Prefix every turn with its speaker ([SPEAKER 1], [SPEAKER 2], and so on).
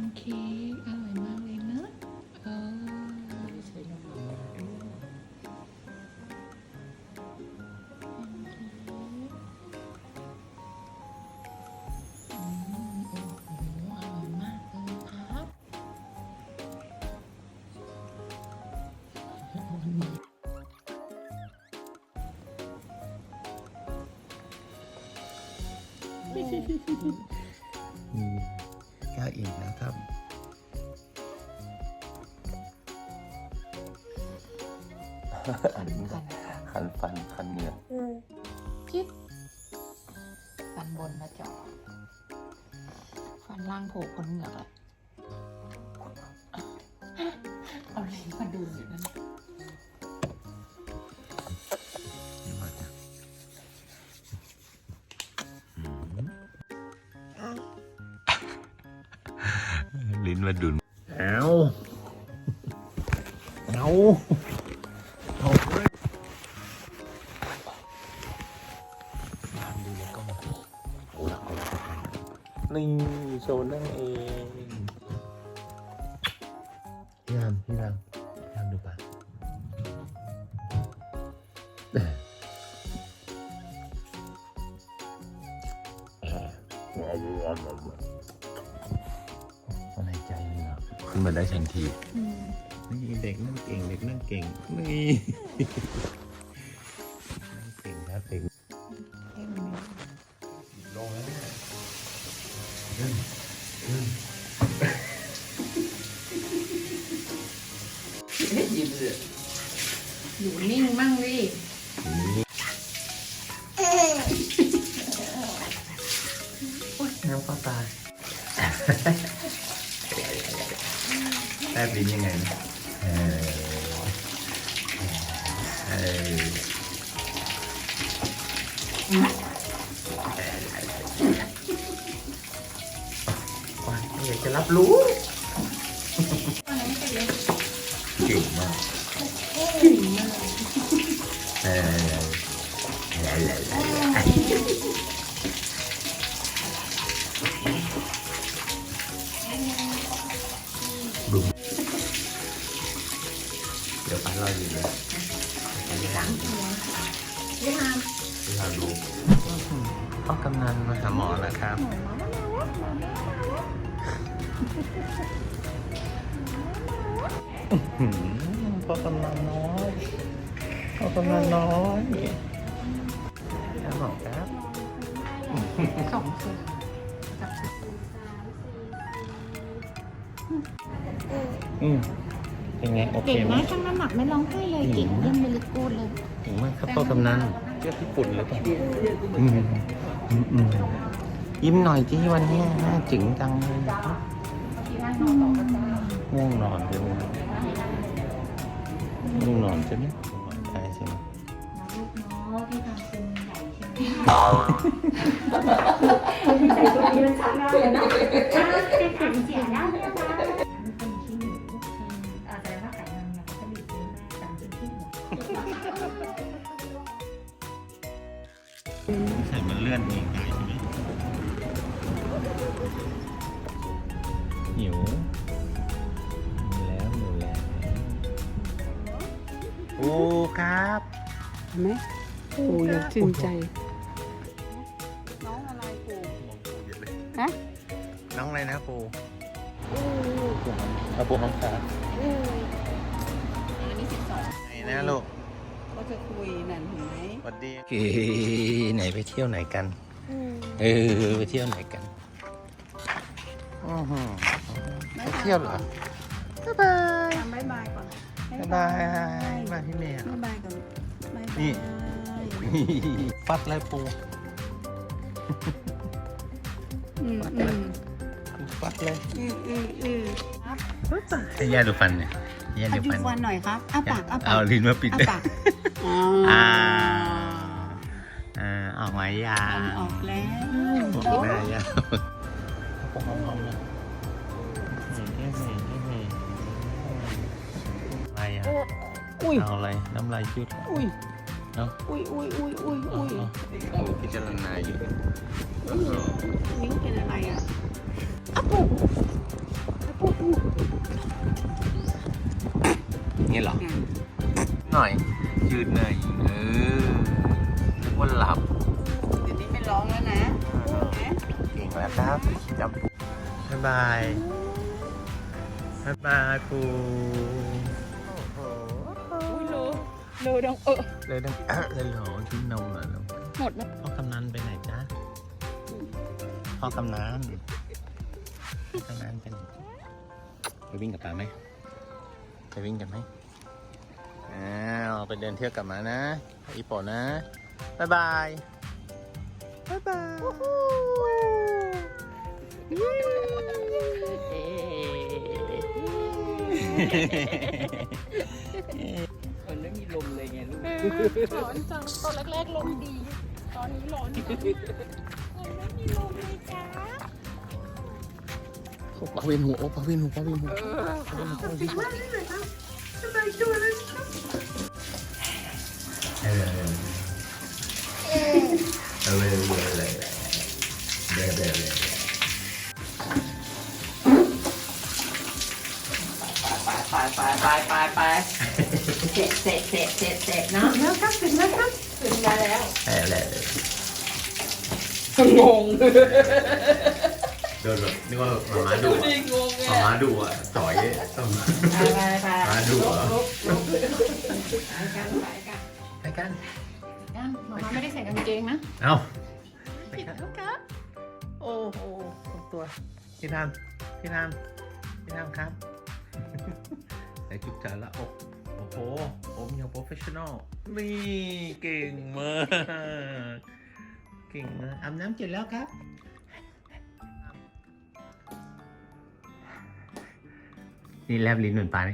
[SPEAKER 1] นเค้กอร่อยมากเลยเนอะเออ
[SPEAKER 2] ใช้น้ำมันด้วย
[SPEAKER 1] แพนเค้กอืมโอ้โหอร่อยมากเลยครับวันนี้
[SPEAKER 2] อืม ก้าวอีกนะครับ
[SPEAKER 1] ขันขัน
[SPEAKER 2] คันฟันคันเหงือก
[SPEAKER 1] จิ๊บฟันบนมาจอฟันล่างโผล่พ้นเหงือกเลยเอาลิ้นมาดูอยู่นั่น
[SPEAKER 2] นี่ อืมลิ้นมาดุนเอาเอาเอาเล ขึ้นมาได้ทันที นี่เด็กนั่งเก่งเด็กนั่งเก่งนี่นั่งเก่งครับเด็กลงแล้วเนี่ยขึ้นขึ้นยิ้มเลย
[SPEAKER 1] อยู่นิ่งมั่งดิ
[SPEAKER 2] น้ ลิ้นยังไงนะเออเออว่าไม่อยากจะรับรู้เก่งมากเอ เดี๋ยวไปรออยู่เลยไปที่หลัง
[SPEAKER 1] พี่ฮาม
[SPEAKER 2] ที่เราดูพ่อกำนันมาหาหมอแล้วครับหืมพ่อกำนันน้อยพ่อกำนันน้อยครับบอกครับ
[SPEAKER 1] สองคนจับ
[SPEAKER 2] อืม เป็นไง โอเค
[SPEAKER 1] เก่ง
[SPEAKER 2] ไหม
[SPEAKER 1] มากช่างน้ำหนักไม่ร้องไห้เลยเก่งเยี่ยมเลยกูดเลย
[SPEAKER 2] ถึงมากครับพ่อกำนันเที่ยวญี่ปุ่นหรือเปล่าอืมอืมอืมยิ้มหน่อยที่วันนี้น่าจึงจังเลยง่วงนอนใช่ไหมง่วงนอนใช่ไหมง่วงนอนใช่ใช่ไหม
[SPEAKER 1] ลูกเนาะที่ทำเป็นใหญ่ใช่ไหมเป็นขันเสียได้ไหมคะเป็น หิวหิ
[SPEAKER 2] วแล้วหิวแล้วโอ้ครับ
[SPEAKER 3] เห็นไหมปูยังชื่นใจ น้องอะไรปู
[SPEAKER 2] มองปูเยอะเลย
[SPEAKER 3] ฮะ
[SPEAKER 2] น้องอะไรนะปูเอาปูห้องขาไหนนะลูก
[SPEAKER 3] ก็จะคุยนั่นเห็นไหม
[SPEAKER 2] สวัสดีไหนไปเที่ยวไหนกัน เออไปเที่ยวไหนกัน อื้อหือไปเที่ยวเหรอบ๊ายบาย
[SPEAKER 3] ทำบายบายก่อน
[SPEAKER 2] บ๊ายบายมาที่เนี่ย
[SPEAKER 3] บายบายก่อนบายบาย
[SPEAKER 2] นี่ ฟัดเลยปู
[SPEAKER 3] อืมอืม
[SPEAKER 2] ฟัดเลย
[SPEAKER 3] อืมอืมอืมครับ
[SPEAKER 2] ให้ย่าดูฟันเนี่ยให้ย่า
[SPEAKER 3] เอา
[SPEAKER 2] ดู
[SPEAKER 3] ดู
[SPEAKER 2] ฟัน
[SPEAKER 3] ฟันหน่อยครับอ้าปากอ้าปา
[SPEAKER 2] เอา
[SPEAKER 3] ก
[SPEAKER 2] ลิ้นมาปิด
[SPEAKER 3] อ้า
[SPEAKER 2] ด้วย
[SPEAKER 3] ปาก
[SPEAKER 2] อ่า
[SPEAKER 3] อ่า
[SPEAKER 2] อ่าออกมายั
[SPEAKER 3] ฟัน
[SPEAKER 2] ง
[SPEAKER 3] ออกแล้ว
[SPEAKER 2] ออกมายังผมห อะไรอะ
[SPEAKER 3] อุ้ย
[SPEAKER 2] เอาอะไรน้ำลายยืด
[SPEAKER 3] อุ้ย
[SPEAKER 2] เอา
[SPEAKER 3] อุ้ยอุ้ยอุ้ยอุ้ย
[SPEAKER 2] อุ้
[SPEAKER 3] ย
[SPEAKER 2] โอ้พิจารณาอยู่
[SPEAKER 3] นิ้วเป็นอะไรอะอะปูอะปูปู
[SPEAKER 2] นี่เหรอ หน่อย ยืดหน่อยเออนึกว่าหลับ
[SPEAKER 3] เดี๋ยวนี้ไม่ร้องแล้วนะ
[SPEAKER 2] เก่งแล้วครับจับ บ๊ายบายบ๊ายบายครูโอ้โห
[SPEAKER 3] อุ้ยโลโลดังเออ
[SPEAKER 2] เลยต้องเออเลยเหรอกินนมเหรอลูก
[SPEAKER 3] หมดแล้ว
[SPEAKER 2] พ่อกำนันไปไหนจ๊ะพ่อกำนันพ่อกำนันไปไหนไปวิ่งกับป้าไหมไปวิ่งกันไหมอ้าวไปเดินเที่ยวกลับมานะอีโปนะบ๊ายบายบ๊ายบาย
[SPEAKER 3] มันไม่มีลมเลยไงลูก
[SPEAKER 1] ร้อนจังตอนแรกๆลมดี ตอนนี้ร้อนมันไม่มีลมเลยจ้า
[SPEAKER 2] ปาเวียนหัวโอ้ปาเวียนหัวปาเวียนหัวเออเออเลยเลยเลยเลยเลยเลย
[SPEAKER 3] ไปไปไปไปไปไปเสร็จเสร็จเสร็จเสร็จเสร็จเนาะแล้วครับถึงแล้วครับถึงมาแล้ว
[SPEAKER 2] เลย
[SPEAKER 3] งง
[SPEAKER 2] โดนแบบนึกว่าหมาม้าดุ
[SPEAKER 3] ดูดิงง
[SPEAKER 2] หมาม้าดุอะจ่อยต้อง
[SPEAKER 3] ไปไปไป
[SPEAKER 2] มาดูเหรอ
[SPEAKER 3] ลุกลุกลุกไปกันไปกัน
[SPEAKER 2] ไปกัน
[SPEAKER 1] ยังหมามาไม่ได้ใส่กางเกงนะ
[SPEAKER 2] เอา
[SPEAKER 1] ผิดแล้วครับ
[SPEAKER 2] โอ้โหตัวพี่ทำพี่ทำพี่ทำครับ แต่จุกจาละโอ้โอ้โหผมยังโปรเฟชชั่นอลนี่เก่งมากเก่งมากอาบน้ำเสร็จแล้วครับนี่แลบลิ้นเหมือนปลาไหม